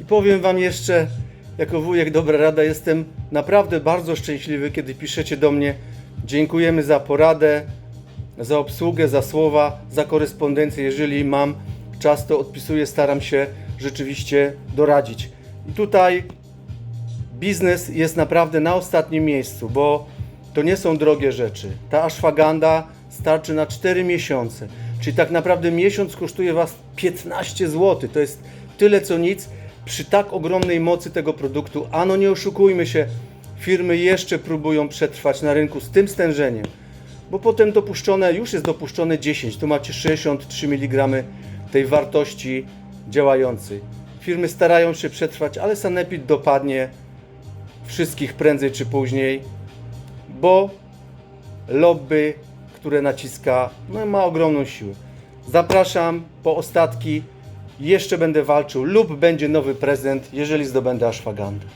I powiem Wam jeszcze, jako wujek Dobra Rada, jestem naprawdę bardzo szczęśliwy, kiedy piszecie do mnie. Dziękujemy za poradę, za obsługę, za słowa, za korespondencję. Jeżeli mam czas, to odpisuję, staram się rzeczywiście doradzić. I tutaj biznes jest naprawdę na ostatnim miejscu, bo to nie są drogie rzeczy. Ta ashwaganda starczy na 4 miesiące, czyli tak naprawdę miesiąc kosztuje Was 15 zł. To jest tyle co nic przy tak ogromnej mocy tego produktu. Ano nie oszukujmy się, firmy jeszcze próbują przetrwać na rynku z tym stężeniem, bo potem dopuszczone, już jest dopuszczone 10, tu macie 63 mg tej wartości działającej. Firmy starają się przetrwać, ale sanepid dopadnie wszystkich prędzej czy później, bo lobby, które naciska, no, ma ogromną siłę. Zapraszam po ostatki. Jeszcze będę walczył lub będzie nowy prezent, jeżeli zdobędę ashwagandę.